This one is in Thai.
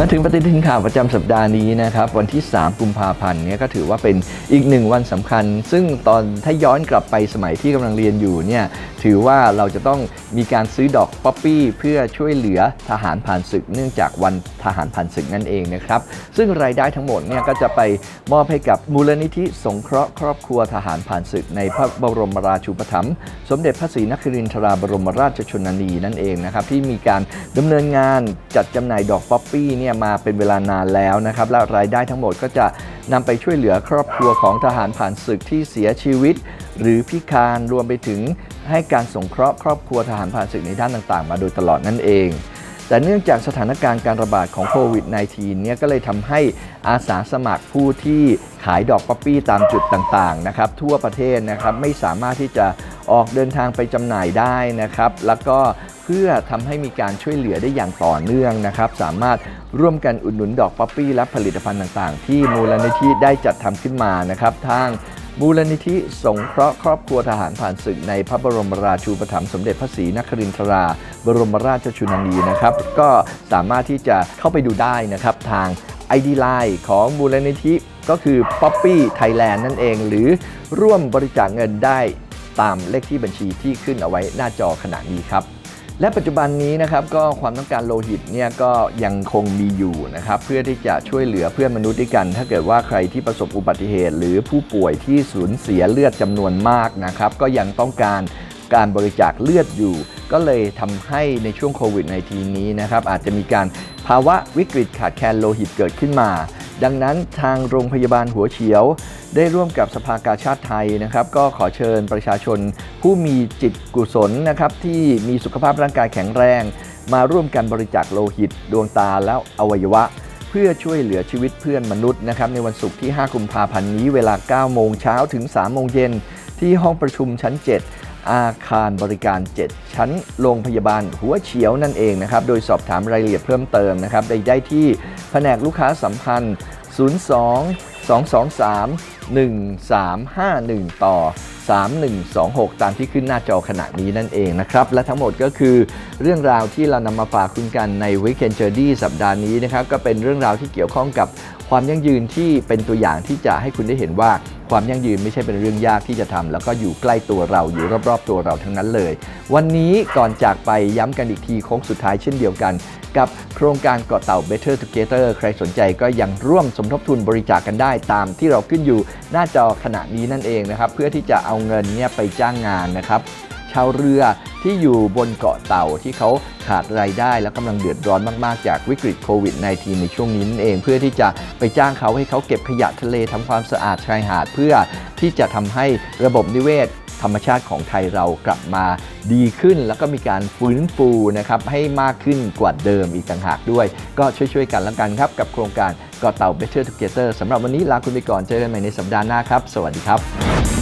มาถึงปฏิทินข่าวประจำสัปดาห์นี้นะครับวันที่ 3 กุมภาพันธ์เนี่ยก็ถือว่าเป็นอีกหนึ่งวันสำคัญ ซึ่งตอนถ้าย้อนกลับไปสมัยที่กำลังเรียนอยู่เนี่ยถือว่าเราจะต้องมีการซื้อดอกป๊อปปี้เพื่อช่วยเหลือทหารผ่านศึก เนื่องจากวันทหารผ่านศึกนั่นเองนะครับซึ่งรายได้ทั้งหมดเนี่ยก็จะไปมอบให้กับมูลนิธิสงเคราะห์ครอบครัวทหารผ่านศึก ในพระบรมราชูปถัมภ์สมเด็จพระศรีนครินทราบรมราชชนนีนั่นเองนะครับที่มีการดำเนินงานจัดจำหน่ายดอกป๊อปปี้เนี่ยมาเป็นเวลานานแล้วนะครับและรายได้ทั้งหมดก็จะนำไปช่วยเหลือครอบครัวของทหารผ่านศึกที่เสียชีวิต หรือพิการรวมไปถึงให้การสงเคราะห์ครอบครัวทหารผ่านศึกในด้านต่างๆ มาโดยตลอดนั่นเองแต่เนื่องจากสถานการณ์การระบาดของโควิด -19 เนี่ยก็เลยทำให้อาสาสมัครผู้ที่ขายดอกป๊อปปี้ตามจุดต่างๆนะครับทั่วประเทศนะครับไม่สามารถที่จะออกเดินทางไปจำหน่ายได้นะครับ แล้วก็ เพื่อทำให้มีการช่วยเหลือได้อย่างต่อเนื่องนะครับ สามารถร่วมกันอุดหนุนดอกป๊อปปี้และผลิตภัณฑ์ต่างๆ ที่มูลนิธิได้จัดทำขึ้นมานะครับทางมูลนิธิสงเคราะห์ครอบครัวทหารผ่านศึกในพระบรมราชูปถัมภ์สมเด็จพระศรีนครินทรา บรมราชชนนีนะครับ ก็สามารถที่จะเข้าไปดูได้นะครับทาง ID Line ของมูลนิธิก็คือ Poppy Thailand นั่นเอง หรือร่วมบริจาคเงินได้ตามเลขที่บัญชีที่ขึ้นเอาไว้หน้าจอขณะนี้ครับ และปัจจุบันนี้นะครับก็ความต้องการโลหิตเนี่ยก็ยังคงมีอยู่นะครับเพื่อที่จะช่วยเหลือเพื่อนมนุษย์ด้วยกัน ถ้าเกิดว่าใครที่ประสบอุบัติเหตุ หรือผู้ป่วยที่สูญเสียเลือดจำนวนมากนะครับก็ยังต้องการการบริจาคเลือดอยู่ ก็เลยทำให้ในช่วงโควิด -19 นี้นะครับอาจจะมีการภาวะวิกฤตขาดแคลนโลหิตเกิดขึ้นมา ดังนั้นทางโรงพยาบาลหัวเฉียว ได้ร่วมกับสภากาชาติไทยนะครับ ก็ขอเชิญประชาชน ผู้มีจิตกุศลนะครับที่มีสุขภาพร่างกายแข็งแรง มาร่วมกันบริจาคโลหิต ดวงตาและอวัยวะ เพื่อช่วยเหลือชีวิตเพื่อนมนุษย์นะครับในวันศุกร์ที่ 5 กุมภาพันธ์นี้เวลา 9 โมงเช้าถึง 3 โมงเย็นที่ห้องประชุมชั้น 7 อาคารบริการ 7 ชั้นโรงพยาบาลหัวเฉียวนั่นเองนะครับ โดยสอบถามรายละเอียดเพิ่มเติมนะครับได้ได้ที่แผนกลูกค้าสัมพันธ์ 02 223 1351 ต่อ 3126 ตามที่ขึ้นหน้าจอขณะนี้นั่นเองนะครับ และทั้งหมดก็คือเรื่องราวที่เรานำมาฝากคุณกันใน Weekend Journey สัปดาห์นี้นะครับ ก็เป็นเรื่องราวที่เกี่ยวข้องกับความยั่งยืนที่เป็นตัวอย่างที่จะให้คุณได้เห็นว่าความยั่งยืนไม่ใช่เป็นเรื่องยากที่จะทำแล้วก็อยู่ใกล้ตัวเราอยู่รอบๆตัวเราทั้งนั้นเลย วันนี้ก่อนจากไปย้ำกันอีกทีโค้งสุดท้ายเช่นเดียวกัน กับโครงการเกาะเต่า Better Together ใครสนใจก็ยังร่วมสมทบทุนบริจาคกกันได้ตามที่เราขึ้นอยู่หน้าจอขณะนี้นั่นเองนะครับ เพื่อที่จะเอาเงินเนี่ยไปจ้างงานนะครับาวเรือที่อยู่บนเกาะเต่าที่เขาขาดรายได้และกำลังเดือดร้อนมากๆ จากวิกฤตโควิด -19 ในช่วงนี้นั่นเอง เพื่อที่จะไปจ้างเขาให้เขาเก็บขยะทะเลทำความสะอาดชายหาด เพื่อที่จะทำให้ระบบนิเวศธรรมชาติของไทยเรากลับมาดีขึ้น แล้วก็มีการฟื้นฟูนะครับให้มากขึ้นกว่าเดิมอีกต่างหากด้วย ก็ช่วยๆกันแล้วกันครับ กับโครงการเกาะเต่า Better Together สำหรับวันนี้ลาคุณไปก่อนเจอกันใหม่ในสัปดาห์หน้าครับ สวัสดีครับ